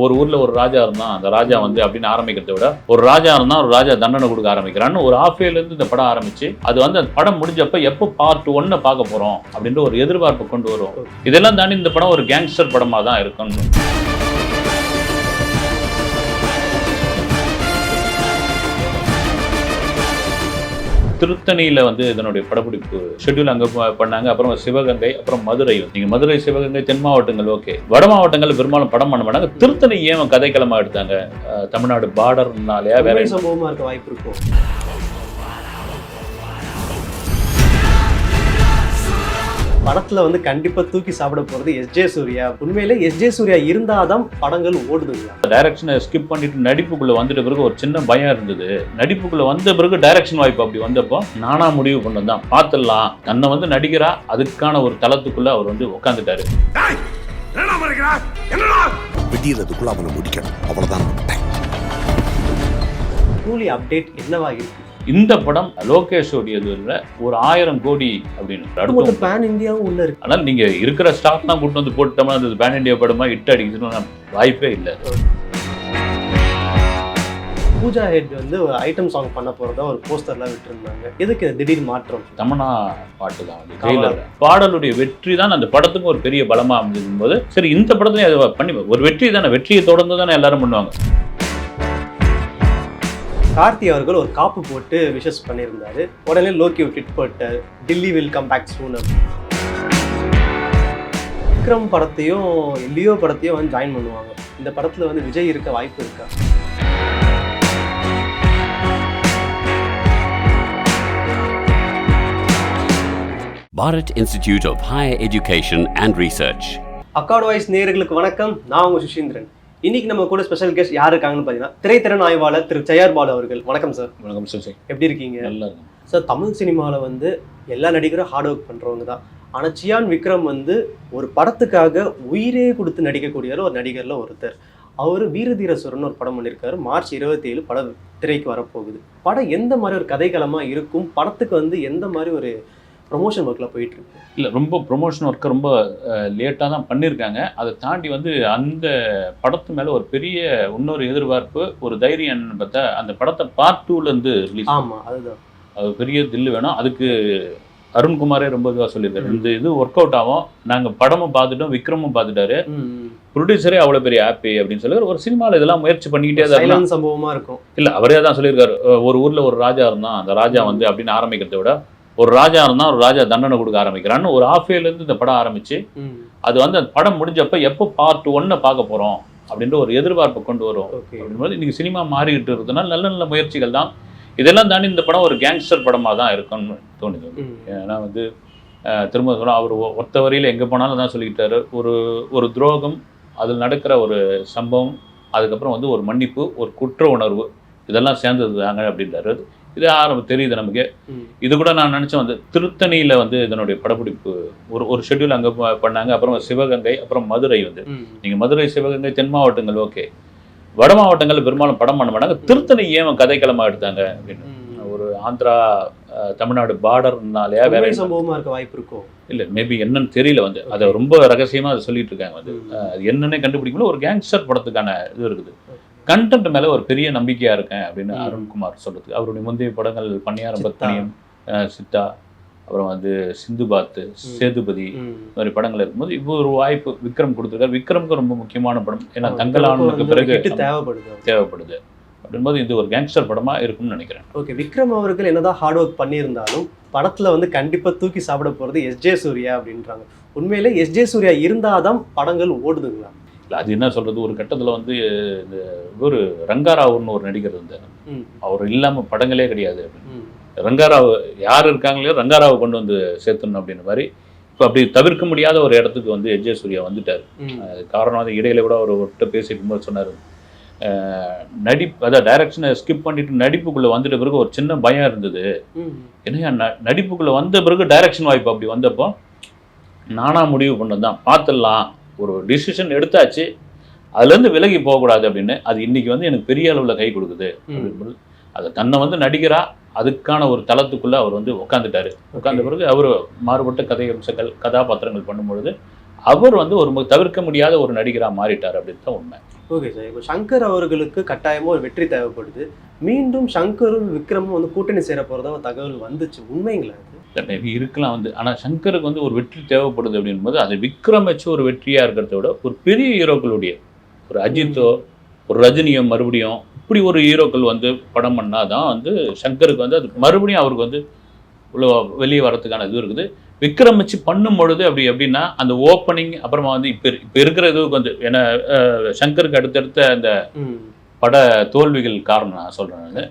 ஒரு ஊர்ல ஒரு ராஜா இருந்தான். அந்த ராஜா வந்து அப்படின்னு ஆரம்பிக்கிறத விட ஒரு ராஜா இருந்தா ஒரு ராஜா தண்டனை கொடுக்க ஆரம்பிக்கிறான்னு ஒரு yearல இருந்து இந்த படம் ஆரம்பிச்சு அது வந்து அந்த படம் முடிஞ்சப்ப எப்போ பார்ட் ஒன்னை பார்க்க போறோம் அப்படின்ற ஒரு எதிர்பார்ப்பு கொண்டு வரும். இதெல்லாம் தாண்டி இந்த படம் ஒரு கேங்ஸ்டர் படமா தான் இருக்கும் திருத்தணியில் வந்து இதனுடைய படப்பிடிப்பு ஷெட்யூல் அங்க பண்ணாங்க. அப்புறம் சிவகங்கை அப்புறம் மதுரை. நீங்க மதுரை சிவகங்கை தென் மாவட்டங்கள் ஓகே வட மாவட்டங்கள் பெரும்பாலும் படம் பண்ண மாட்டாங்க. திருத்தணி ஏன் கதைக்களமாக எடுத்தாங்க? தமிழ்நாடு பார்டர்னாலயா வேற சம்பவமாக இருக்க வாய்ப்பு இருக்கும். படத்துல வந்து கண்டிப்பா தூக்கி சாப்பிட போறது எஸ் ஜே சூர்யா. உண்மையிலே எஸ் ஜே சூர்யா இருந்தாதான் படங்கள் ஓடுதுங்களா? டைரக்ஷனை ஸ்கிப் பண்ணிட்டு நடிப்புக்குள்ள வந்துட்ட பிறகு ஒரு சின்ன பயம் இருந்தது. நடிப்புக்குள்ள வந்த பிறகு டைரக்ஷன் வாய்ப்பு அப்படி வந்தப்போ நானா முடிவு பண்ணது தான் பார்த்துடலாம் தன்னை வந்து நடிகரா அதுக்கான ஒரு தளத்துக்குள்ள அவர் வந்து உட்காந்துட்டாரு விடியறதுக்குள்ள அவனை முடிக்கணும். அவ்வளவுதான். கூலி அப்டேட் என்னவா இருக்கு? இந்த படம் லோகேஷோடையதுல ஒரு ஆயிரம் கோடி அப்படின்னு. அடுத்த பேன் இந்தியாவும் உள்ள இருக்கு. ஆனால் நீங்க இருக்கிற ஸ்டாக் தான் கூட்டு வந்து போட்டோம்னா அந்த பேன் இண்டியா படமா இட்டு அடிக்கணும்னு வாய்ப்பே இல்லை. பூஜா ஹெட் வந்து ஒரு ஐட்டம் சாங் பண்ண போறதா ஒரு போஸ்டர்லாம் விட்டுருந்தாங்க. எதுக்கு திடீர் மாற்றம்? தமனா பாட்டு தான் பாடலுடைய வெற்றி தான் அந்த படத்துக்கு ஒரு பெரிய பலமா அமைஞ்சதும் போது சரி இந்த படத்துலயும் அதை பண்ணி ஒரு வெற்றி தானே வெற்றியை தொடர்ந்து தானே எல்லாரும் பண்ணுவாங்க. கார்த்தி அவர்கள் ஒரு காப்பு போட்டு விஷஸ் பண்ணியிருந்தாரு. உடனே லோக்கி ட்விட் போட்டார். Dilli will come back soon Vikram படத்தையும் லியோ படத்தையும் வந்து ஜாயின் பண்ணுவாங்க. இந்த படத்துல வந்து விஜய் இருக்க வாய்ப்பு இருக்கா? Bharat Institute of Higher Education and Research. Accord voice நேயர்களுக்கு வணக்கம். நான் உங்க சுஷீந்திரன் இன்னைக்கு நம்ம கூட ஸ்பெஷல் கெஸ்ட் யார் இருக்காங்கன்னு பார்த்தீங்கன்னா திரைத்திறன் ஆய்வாளர் திரு ஜெயார் பாலு அவர்கள். வணக்கம் சார் வணக்கம் சுசி எப்படி இருக்கீங்க? நல்லா சார் தமிழ் சினிமாவில் வந்து எல்லா நடிகரும் ஹார்ட் ஒர்க் பண்ணுறவங்க தான். ஆனால் சியான் விக்ரம் வந்து ஒரு படத்துக்காக உயிரே கொடுத்து நடிக்கக்கூடியவர் ஒரு நடிகரில் ஒருத்தர். அவர் வீரதீரசுரன் ஒரு படம் பண்ணியிருக்காரு மார்ச் இருபத்தி ஏழு படம் திரைக்கு வரப்போகுது. படம் எந்த மாதிரி ஒரு கதைக்களமாக இருக்கும்? படத்துக்கு வந்து எந்த மாதிரி ஒரு ப்ரொமோஷன் ஒர்க்கில் போயிட்டு இருக்கு. இல்லை ரொம்ப ப்ரொமோஷன் ஒர்க்கை ரொம்ப லேட்டாக தான் பண்ணியிருக்காங்க அதை தாண்டி வந்து அந்த படத்து மேலே ஒரு பெரிய இன்னொரு எதிர்பார்ப்பு ஒரு தைரியம் என்னன்னு பார்த்தா அந்த படத்தை பார்ட் டூலேருந்து ரிலீஸ் ஆமாம் அதுதான். அது பெரிய தில்லு வேணும். அதுக்கு அருண்குமாரே ரொம்ப இதுவாக சொல்லியிருக்காரு. இந்த இது ஒர்க் அவுட் ஆகும். நாங்கள் படமும் பார்த்துட்டோம் விக்ரமும் பார்த்துட்டாரு. ப்ரொடியூசரே அவ்வளோ பெரிய ஹாப்பி அப்படின்னு சொல்லி ஒரு சினிமாவில் இதெல்லாம் முயற்சி பண்ணிக்கிட்டே தான் சம்பவமாக இருக்கும். இல்லை அவரே தான் சொல்லியிருக்காரு. ஒரு ஊரில் ஒரு ராஜா இருந்தான். அந்த ராஜா வந்து அப்படின்னு ஆரம்பிக்கிறத விட ஒரு ராஜா இருந்தால் ஒரு ராஜா தண்டனை கொடுக்க ஆரம்பிக்கிறான்னு ஒரு yearல இருந்து இந்த படம் ஆரம்பிச்சு அது வந்து அந்த படம் முடிஞ்சப்ப எப்போ பார்ட் ஒன்னை பார்க்க போகிறோம் அப்படின்ற ஒரு எதிர்பார்ப்பை கொண்டு வரும். அப்படின்போது இன்னைக்கு சினிமா மாறிக்கிட்டு இருக்கிறதுனால நல்ல நல்ல முயற்சிகள் தான். இதெல்லாம் தாண்டி இந்த படம் ஒரு கேங்ஸ்டர் படமாக தான் இருக்கும்னு தோணுது. ஏன்னா வந்து திரும்ப சொல்ல அவர் ஒத்த வரியில் எங்கே போனாலும் தான் சொல்லிக்கிட்டாரு. ஒரு ஒரு துரோகம் அதில் நடக்கிற ஒரு சம்பவம் அதுக்கப்புறம் வந்து ஒரு மன்னிப்பு ஒரு குற்ற உணர்வு இதெல்லாம் சேர்ந்தது தாங்க அப்படின்றாரு. இது ஆரம்ப தெரியுது நமக்கு. இது கூட நான் நினச்சேன் வந்து திருத்தணியில் வந்து இதனுடைய படப்பிடிப்பு ஒரு ஒரு ஷெட்யூல் அங்கே பண்ணாங்க. அப்புறம் சிவகங்கை அப்புறம் மதுரை வந்து. ம். நீங்கள் மதுரை சிவகங்கை தென் மாவட்டங்கள் ஓகே. வட மாவட்டங்கள் பெரும்பாலும் படம் பண்ண மாட்டாங்க. திருத்தணி ஏன் கதைக்களமாக எடுத்தாங்க அப்படின்னு. ஒரு ஆந்திரா தமிழ்நாடு பார்டர்னாலயா வேற சம்பவமா இருக்க வாய்ப்பு இருக்கும் இல்லை மேபி என்னன்னு தெரியல வந்து. அதை ரொம்ப ரகசியமாக அதை சொல்லிட்டு இருக்காங்க வந்து. அது என்னன்னே கண்டுபிடிக்கல ஒரு கேங்ஸ்டர் படத்துக்கான இது இருக்குது. கண்டென்ட் மேலே ஒரு பெரிய நம்பிக்கையா இருக்கேன் அப்படின்னு. அருண்குமார் சொல்றது அவருடைய முந்தைய படங்கள் பன்னியாரம் அஹ், சித்தா அப்புறம் வந்து சிந்து பாத்து சேதுபதி. இந்த மாதிரி படங்கள் இருக்கும்போது இப்போ ஒரு வாய்ப்பு விக்ரம் கொடுத்துருக்காரு. விக்ரமுக்கு ரொம்ப முக்கியமான படம். ஏன்னா தங்கலானுக்கு பிறகு தேவைப்படுது. தேவைப்படுது. அப்படின்போது இது ஒரு கேங்ஸ்டர் படமா இருக்கும்னு நினைக்கிறேன். ஓகே விக்ரம் அவர்கள் என்னதான் ஹார்ட் ஒர்க் பண்ணியிருந்தாலும் படத்துல வந்து கண்டிப்பா தூக்கி சாப்பிட போறது எஸ் ஜே சூர்யா அப்படின்றாங்க. உண்மையிலே எஸ் ஜே சூர்யா இருந்தாதான் படங்கள் ஓடுதுங்களா? இல்லை அது என்ன சொல்றது? ஒரு கட்டத்துல வந்து இந்த ஒரு ரங்காராவுன்னு ஒரு நடிகர் இருந்தார். அவர் இல்லாம படங்களே கிடையாது. ரங்காராவ் யார் இருக்காங்களோ ரங்காராவை கொண்டு வந்து சேர்த்தணும் அப்படின்ற மாதிரி இப்போ அப்படி தவிர்க்க முடியாத ஒரு இடத்துக்கு வந்து எஜே சூர்யா வந்துட்டார். காரணம் வந்து இடையில கூட அவர் ஒருத்த பேசிட்டு போது சொன்னார். நடிப்பு அதான் டைரக்ஷனை ஸ்கிப் பண்ணிட்டு நடிப்புக்குள்ள வந்துட்ட பிறகு ஒரு சின்ன பயம் இருந்தது. ந- நடிப்புக்குள்ள வந்த பிறகு டைரக்ஷன் வாய்ப்பு அப்படி வந்தப்போ நானா முடிவு பண்ணது தான் பார்த்துடலாம் ஒரு டிசிஷன் எடுத்தாச்சு அதுலேருந்து விலகி போகக்கூடாது அப்படின்னு அது இன்னைக்கு வந்து எனக்கு பெரிய அளவில் கை கொடுக்குது அதை தன்னை வந்து நடிகரா அதுக்கான ஒரு தளத்துக்குள்ள அவர் வந்து உட்காந்துட்டாரு உட்கார்ந்த பிறகு அவர் மாறுபட்ட கதை அம்சங்கள் கதாபாத்திரங்கள் பண்ணும்பொழுது அவர் வந்து ஒரு தவிர்க்க முடியாத ஒரு நடிகரா மாறிட்டார் அப்படின்னு தான் உண்மை. Okay sir. இப்போ சங்கர் அவர்களுக்கு கட்டாயமா ஒரு வெற்றி தேவைப்படுது. மீண்டும் சங்கரும் விக்ரமும் வந்து கூட்டணி சேர ஒரு தகவல் வந்துச்சு. உண்மைங்களா மேபி இருக்கலாம் வந்து. ஆனா சங்கருக்கு வந்து ஒரு வெற்றி தேவைப்படுது அப்படின்போது அது விக்ரம் வச்சு ஒரு வெற்றியா இருக்கிறத விட ஒரு பெரிய ஹீரோக்களுடைய ஒரு அஜித்தோ ஒரு ரஜினியோ மறுபடியும் இப்படி ஒரு ஹீரோக்கள் வந்து படம் பண்ணாதான் வந்து சங்கருக்கு வந்து அது மறுபடியும் அவருக்கு வந்து உள்ள வெளியே வரதுக்கான இது இருக்குது. விக்ரம் வச்சு பண்ணும் பொழுது அப்படி எப்படின்னா அந்த ஓப்பனிங் அப்புறமா வந்து இப்போ இப்போ இருக்கிற இதுக்கு வந்து ஏன்னா சங்கருக்கு அடுத்தடுத்த அந்த பட தோல்விகள் காரணம் நான் சொல்கிறேன் மேபி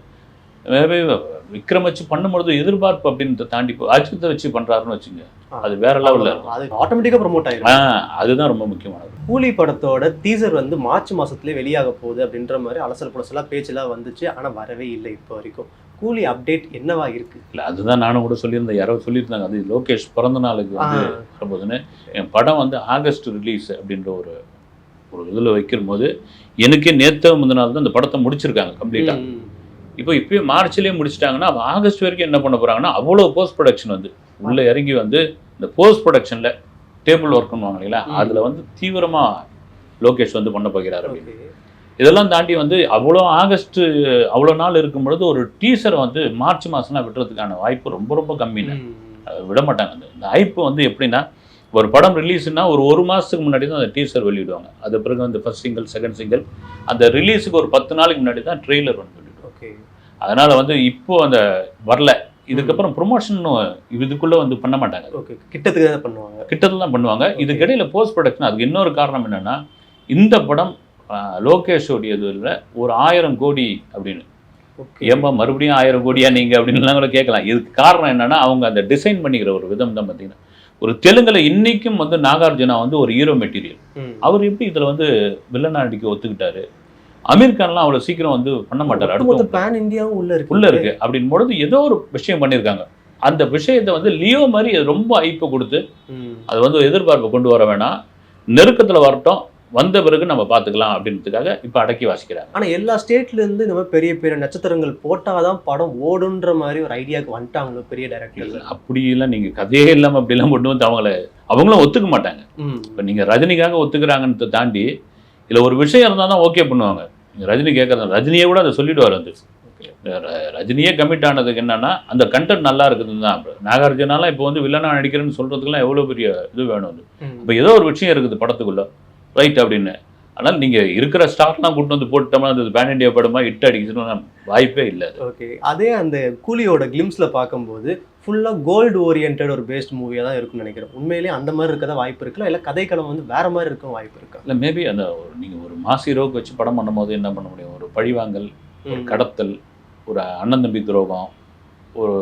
விக்ரம் வச்சு பண்ணும்பொழுது எதிர்பார்ப்பு அப்படின்னு தாண்டி அஜித்தை வச்சு பண்ணுறாருன்னு வச்சுங்க. அது வேற லெவலில் இருக்கும். அது ஆட்டோமேட்டிக்கா ப்ரொமோட் ஆயிடும் ஆ அதுதான் ரொம்ப முக்கியமானது. கூலி படத்தோட டீசர் வந்து மார்ச் மாசத்துலயே வெளியாக போகுது அப்படின்ற மாதிரி அலசல் புலசலா பேச்செல்லாம் வந்துச்சு. ஆனா வரவே இல்லை இப்போ வரைக்கும். கூலி அப்டேட் என்னவா இருக்கு? இல்லை அதுதான் நானும் கூட சொல்லியிருந்தேன். யாரோ சொல்லியிருந்தாங்க. அது லோகேஷ் பிறந்த நாளுக்கு வந்து. வரும்போதுன்னு என் படம் வந்து ஆகஸ்ட் ரிலீஸ் அப்படின்ற ஒரு ஒரு இதில் வைக்கும் போது எனக்கே நேற்று முந்தின நாள் தான் இந்த படத்தை முடிச்சிருக்காங்க கம்ப்ளீட்டாக. இப்போ இப்பயே மார்ச்லேயே முடிச்சிட்டாங்கன்னா ஆகஸ்ட் வரைக்கும் என்ன பண்ண போறாங்கன்னா அவ்வளோ போஸ்ட் ப்ரொடக்ஷன் வந்து. உள்ள இறங்கி வந்து இந்த போஸ்ட் ப்ரொடக்ஷன்ல டேபிள் ஒர்க் பண்ணுவாங்க இல்லைங்களா. அதுல வந்து தீவிரமா லோகேஷ் வந்து பண்ண போகிறார் அப்படின்னு. இதெல்லாம் தாண்டி வந்து அவ்வளோ ஆகஸ்ட் அவ்வளோ நாள் இருக்கும் பொழுது ஒரு டீசரை வந்து மார்ச் மாசம்லாம் விடுறதுக்கான வாய்ப்பு ரொம்ப ரொம்ப. அது விட மாட்டாங்க. அந்த- இந்த ஹைப் வந்து எப்படின்னா ஒரு படம் ரிலீஸ்னா ஒரு ஒரு மாதத்துக்கு முன்னாடி தான் அந்த டீசர் வெளியிடுவாங்க. அது பிறகு அந்த ஃபர்ஸ்ட் சிங்கிள் செகண்ட் சிங்கிள் அந்த ரிலீஸுக்கு ஒரு பத்து நாளைக்கு முன்னாடி தான் ட்ரெய்லர் வந்து அதனால வந்து இப்போ அந்த வரல. இதுக்கப்புறம் ப்ரொமோஷன் இதுக்குள்ள வந்து பண்ண மாட்டாங்க. Okay. கிட்டத்துக்கு தான் பண்ணுவாங்க. கிட்டத்துல தான் பண்ணுவாங்க. இதுக்கு இடையில போஸ்ட் ப்ரொடக்ஷன் அதுக்கு இன்னொரு காரணம் என்னன்னா இந்த படம் லோகேஷோடைய இதுல ஒரு ஆயிரம் கோடி அப்படின்னு. Okay. ஏம்பா மறுபடியும் ஆயிரம் கோடியா நீங்க அப்படின்லாம் கூட கேட்கலாம். இதுக்கு காரணம் என்னன்னா அவங்க அந்த டிசைன் பண்ணிக்கிற ஒரு விதம் தான் பார்த்தீங்கன்னா ஒரு தெலுங்குல இன்னைக்கும் வந்து நாகார்ஜுனா வந்து ஒரு ஹீரோ மெட்டீரியல். அவர் எப்படி இதுல வந்து வில்லனா நடிக்க ஒத்துக்கிட்டாரு? அமீர் கான்லாம் அவ்வளவு சீக்கிரம் வந்து பண்ண மாட்டார் அடுத்து பேன் இந்தியாவும் உள்ள இருக்கு. உள்ள இருக்கு. அப்படின் பொழுது ஏதோ ஒரு விஷயம் பண்ணியிருக்காங்க. அந்த விஷயத்தை வந்து லியோ மாதிரி ரொம்ப ஐப்பை கொடுத்து. அது வந்து எதிர்பார்ப்பை கொண்டு வர வேணாம். நெருக்கத்துல வரட்டும். வந்த பிறகு நம்ம பார்த்துக்கலாம் அப்படின்றதுக்காக இப்போ அடக்கி வாசிக்கிறாங்க. ஆனா எல்லா ஸ்டேட்ல இருந்து இந்த மாதிரி பெரிய பெரிய நட்சத்திரங்கள் போட்டாதான் படம் ஓடுன்ற மாதிரி ஒரு ஐடியாக்கு வந்துட்டாங்களோ பெரிய டைரக்டர் அப்படியெல்லாம் நீங்க கதையே இல்லாம அப்படிலாம் கொண்டு வந்து அவங்கள அவங்களும் ஒத்துக்க மாட்டாங்க. இப்போ நீங்க ரஜினிக்காக ஒத்துக்கிறாங்கன்னு தாண்டி இதுல ஒரு விஷயம் இருந்தால் தான் ஓகே பண்ணுவாங்க. ரஜினி கேட்கறது ரஜினியே கூட அதை சொல்லிடுவார் வந்து. ரஜினியே கமிட் ஆனதுக்கு என்னன்னா அந்த கண்டென்ட் நல்லா இருக்குதுன்னு தான். நாகார்ஜுனாலாம் இப்போ வந்து வில்லனா நடிக்கிறேன்னு சொல்றதுக்குலாம் எவ்வளோ பெரிய இது வேணும் வந்து. இப்போ ஏதோ ஒரு விஷயம் இருக்குது படத்துக்குள்ள. ரைட் அப்படின்னு. ஆனால் நீங்க இருக்கிற ஸ்டார்ட்லாம் கூட்டு வந்து போட்டோம்னா அது பேன் இண்டியா படமா ஹிட் அடிக்கணும்னு வாய்ப்பே இல்லை ஓகே அதே அந்த கூலியோட கிளிம்ஸ்ல பார்க்கும்போது ஃபுல்லா கோல்டு ஓரியன்ட் ஒரு பேஸ்ட் மூவியா தான் இருக்கும்னு நினைக்கிறேன். உண்மையிலேயே அந்த மாதிரி இருக்கதான் வாய்ப்பு இருக்குல்ல? இல்ல கதைக்களம் வந்து வேற மாதிரி இருக்கும் வாய்ப்பு இருக்கா? இல்லை மேபி அந்த ஒரு நீங்கள் ஒரு மாசி ஹீரோக்கு வச்சு படம் பண்ணும்போது என்ன பண்ண முடியும்? ஒரு பழிவாங்கல் ஒரு. கடத்தல் ஒரு அண்ணன் தம்பி துரோகம் ஒரு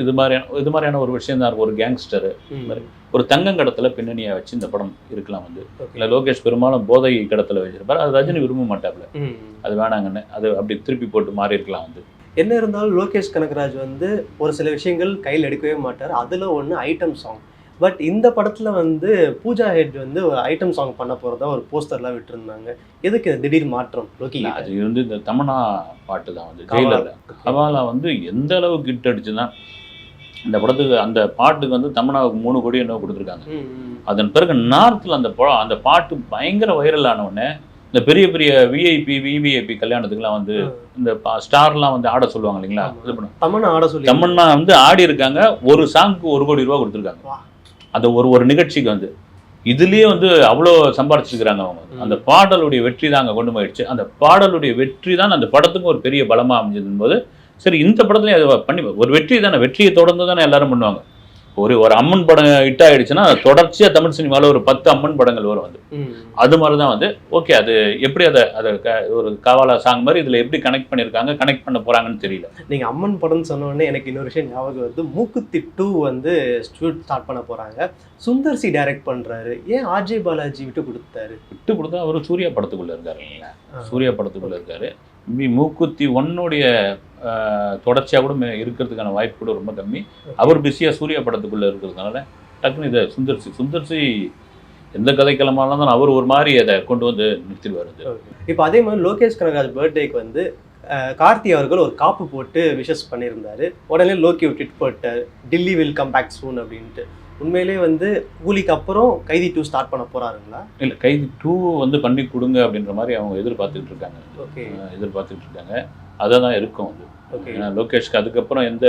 இது மாதிரியான இது மாதிரியான ஒரு விஷயம் தான் இருக்கும். ஒரு கேங்ஸ்டர். ஒரு தங்கங்கடத்தில் பின்னணியை வச்சு இந்த படம் இருக்கலாம் வந்து. இல்லை லோகேஷ் பெரும்பாலும் போதை கடத்தில் வச்சிருப்பாரு. அது ரஜினி விரும்ப மாட்டாப்புல. அது வேணாங்கன்னு அது அப்படி திருப்பி போட்டு மாறி இருக்கலாம் வந்து. என்ன இருந்தாலும் லோகேஷ் கனகராஜ் வந்து ஒரு சில விஷயங்கள் கையில் எடுக்கவே மாட்டார். அதுல ஒன்று ஐட்டம் சாங் பட் இந்த படத்துல வந்து பூஜா ஹெட் வந்து ஒரு ஐட்டம் சாங் பண்ண போறதா ஒரு போஸ்டர்லாம் விட்டுருந்தாங்க. எதுக்கு திடீர் மாற்றம் லோகி அது வந்து இந்த தமனா பாட்டு தான் வந்து கவாலா. ஜெயிலர் கவாலா வந்து எந்த அளவுக்கு ஹிட் அடிச்சுன்னா இந்த படத்துக்கு அந்த பாட்டுக்கு வந்து தமனாவுக்கு மூணு கோடி என்ன கொடுத்துருக்காங்க. அதன் பிறகு நார்த்தில் அந்த அந்த பாட்டு பயங்கர வைரல் ஆன உடனே இந்த பெரிய பெரிய விஐபி விவிஐபி கல்யாணத்துக்குலாம் வந்து இந்த ஸ்டார்லாம் வந்து ஆட சொல்லுவாங்க இல்லைங்களா. இது பண்ண தமன்னா ஆட சொல்லி. தமன்னா வந்து ஆடி இருக்காங்க ஒரு சாங்க்கு ஒரு கோடி ரூபா கொடுத்துருக்காங்க. அந்த ஒரு ஒரு நிகழ்ச்சிக்கு வந்து. இதுலயே வந்து அவ்வளோ சம்பாரிச்சிருக்கிறாங்க அவங்க. அந்த பாடலுடைய வெற்றி தான் அங்கே கொண்டு போயிடுச்சு. அந்த பாடலுடைய வெற்றி தான் அந்த படத்துக்கு ஒரு பெரிய பலமா அமைஞ்சதும் போது சரி இந்த படத்துலயும் அதை பண்ணி ஒரு வெற்றி தானே வெற்றியை தொடர்ந்து தானே எல்லாரும் பண்ணுவாங்க. ஒரு ஒரு அம்மன் படம் ஹிட் ஆயிடுச்சுன்னா தொடர்ச்சியா தமிழ் சினிமாவில் ஒரு பத்து அம்மன் படங்கள் வரும் வந்து. அது மாதிரி தான் வந்து ஓகே அது எப்படி அதை அதை ஒரு காவாலா சாங் மாதிரி இதில் எப்படி கனெக்ட் பண்ணியிருக்காங்க கனெக்ட் பண்ண போறாங்கன்னு தெரியல. நீங்க அம்மன் படம்னு சொன்ன உடனே எனக்கு இன்னொரு விஷயம் ஞாபகம் வருது. மூக்குத்தி டூ வந்து ஷூட் ஸ்டார்ட் பண்ண போறாங்க. சுந்தர் சி டைரக்ட் பண்றாரு. ஏன் ஆர்ஜே பாலாஜி விட்டு கொடுத்தாரு? விட்டு கொடுத்தா அவர் சூர்யா படத்துக்குள்ள இருக்காரு இல்லைங்களா. சூர்யா படத்துக்குள்ள இருக்காரு. மூக்குத்தி ஒன்னுடைய தொடர்ச்சியாக கூட இருக்கிறதுக்கான வாய்ப்பு கூட ரொம்ப கம்மி. அவர் பிஸியா சூர்யா படத்துக்குள்ள இருக்கிறதுனால டக்குன்னு இதை சுந்தர்சி சுந்தர்சி எந்த கதைக்களமாக இருந்தாலும் அவர் ஒரு மாதிரி அதை கொண்டு வந்து நிறுத்திடுவார் இப்போ அதே மாதிரி லோகேஷ் கனகராஜ் பர்த்டேக்கு வந்து கார்த்தி அவர்கள் ஒரு காப்பு போட்டு விஷஸ் பண்ணியிருந்தாரு. உடனே லோக்கி விட்டுட்டு போட்டார். Dilli will come back soon அப்படின்ட்டு. உண்மையிலேயே வந்து கூலிக்கு அப்புறம் கைதி டூ ஸ்டார்ட் பண்ண போறாருங்களா? இல்லை கைதி டூ வந்து பண்ணி கொடுங்க அப்படின்ற மாதிரி அவங்க எதிர்பார்த்துக்கிட்டு இருக்காங்க. எதிர்பார்த்துக்கிட்டு இருக்காங்க. அதை தான் இருக்கும் வந்து ஏன்னா லோகேஷ்க்கு அதுக்கப்புறம் எந்த.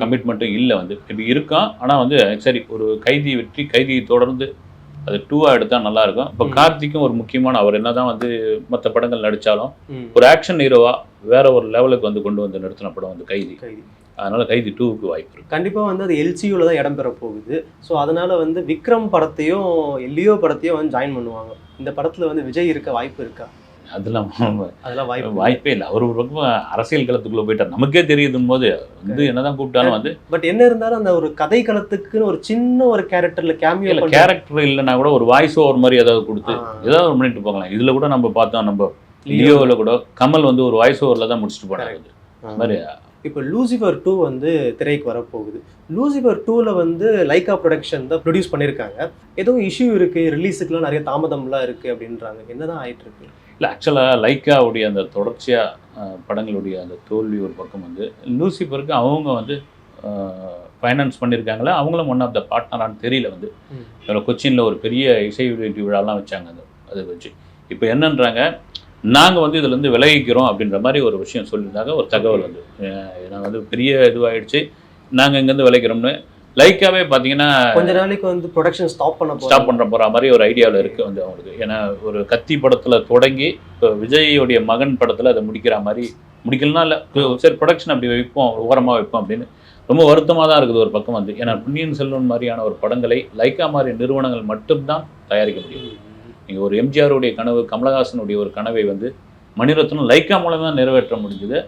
கமிட்மெண்ட்டும் இல்லை வந்து. இப்படி இருக்கான் ஆனால் வந்து சரி ஒரு கைதி வெற்றி கைதியை தொடர்ந்து அது டூவாக எடுத்தால் நல்லா இருக்கும் இப்போ. கார்த்திக்கும் ஒரு முக்கியமான அவர் என்னதான் வந்து மற்ற படங்கள் நடித்தாலும். ஒரு ஆக்ஷன் ஹீரோவா வேற ஒரு லெவலுக்கு வந்து கொண்டு வந்து நிறுத்தின படம் வந்து கைதி. அதனால கைதி டூவுக்கு வாய்ப்பு இருக்கு. கண்டிப்பா வந்து அது எல்சியூல தான் இடம் பெற போகுது ஸோ அதனால வந்து விக்ரம் படத்தையும் எல்லியோ படத்தையும் வந்து ஜாயின் பண்ணுவாங்க. இந்த படத்துல வந்து விஜய் இருக்க வாய்ப்பு இருக்கா? அதெல்லாம் அதெல்லாம் வாய்ப்பு வாய்ப்பே இல்லை. அவர் ஒரு பக்கம் அரசியல் களத்துக்குள்ள போயிட்டார். நமக்கே தெரியுதும் போது வந்து என்னதான் கூப்பிட்டாலும் வந்து பட் என்ன இருந்தாலும் அந்த ஒரு கதை களத்துக்குன்னு ஒரு சின்ன ஒரு கேரக்டர்ல கேமியோ இல்ல கேரக்டர் இல்லைன்னா கூட ஒரு வாய்ஸ் ஓவர் மாதிரி ஏதாவது கொடுத்து ஏதாவது ஒரு பண்ணிட்டு போகலாம். இதுல கூட நம்ம பார்த்தோம் நம்ம லியோவில் கூட கமல் வந்து ஒரு வாய்ஸ் ஓவரில் தான் முடிச்சுட்டு போனாங்க அது மாதிரி இப்போ லூசிஃபர் டூ வந்து திரைக்கு வரப்போகுது. லூசிஃபர் டூவில் வந்து லைக்கா ப்ரொடக்ஷன் தான் ப்ரொடியூஸ் பண்ணியிருக்காங்க ஏதோ இஷ்யூ இருக்குது ரிலீஸுக்குலாம் நிறைய தாமதம்லாம் இருக்குது அப்படின்றாங்க. என்னதான் ஆயிட்டு இருக்கு? இல்லை ஆக்சுவலாக லைக்காவுடைய அந்த தொடர்ச்சியாக படங்களுடைய அந்த தோல்வி ஒரு பக்கம் வந்து லூசிஃபருக்கு அவங்க வந்து ஃபைனான்ஸ் பண்ணியிருக்காங்களா அவங்களும் ஒன் ஆஃப் த பார்ட்னரான்னு தெரியல வந்து. கொச்சினில் ஒரு பெரிய இசை விழாலாம் வச்சாங்க அது அதை வச்சு. இப்போ என்னன்றாங்க நாங்கள் வந்து இதுலேருந்து விலகிக்கிறோம் அப்படின்ற மாதிரி ஒரு விஷயம் சொல்லியிருந்தாங்க ஒரு தகவல் வந்து. நான் வந்து பெரிய இதுவாகிடுச்சு நாங்கள் இங்கேருந்து விளைக்கிறோம்னு லைக்காவே பார்த்தீங்கன்னா கொஞ்ச நாளைக்கு வந்து ப்ரொடக்ஷன் ஸ்டாப் பண்ண ஸ்டாப் பண்ணுற போகிற மாதிரி ஒரு ஐடியாவில் இருக்குது வந்து அவங்களுக்கு. ஏன்னா ஒரு கத்தி படத்தில் தொடங்கி இப்போ விஜயோடைய மகன் படத்தில் அதை முடிக்கிற மாதிரி முடிக்கலனா இல்லை சரி ப்ரொடக்ஷன் அப்படி வைப்போம் ஓரமாக வைப்போம் அப்படின்னு ரொம்ப வருத்தமாக தான் இருக்குது ஒரு பக்கம் வந்து. ஏன்னா பொன்னியின் செல்வன் மாதிரியான ஒரு படங்களை லைக்கா மாதிரி நிறுவனங்கள் மட்டும்தான் தயாரிக்க முடியும். நீங்கள் ஒரு எம்ஜிஆருடைய கனவு கமலஹாசனுடைய ஒரு கனவை வந்து மணிரத்னம் லைக்கா மூலமாக நிறைவேற்ற முடிஞ்சுது.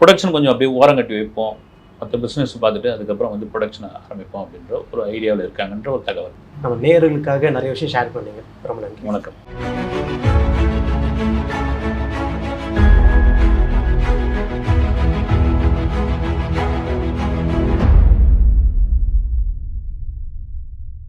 ப்ரொடக்ஷன் கொஞ்சம் அப்படியே ஓரங்கட்டி வைப்போம். மற்ற பிஸ்னஸ் பார்த்துட்டு அதுக்கப்புறம் வந்து ப்ரொடக்ஷனை ஆரம்பிப்போம் அப்படின்ற ஒரு ஐடியாவில் இருக்காங்கன்ற ஒரு தகவல். நம்ம நேயர்களுக்காக நிறைய விஷயம் ஷேர் பண்ணீங்க. ரொம்ப நன்றி. வணக்கம்.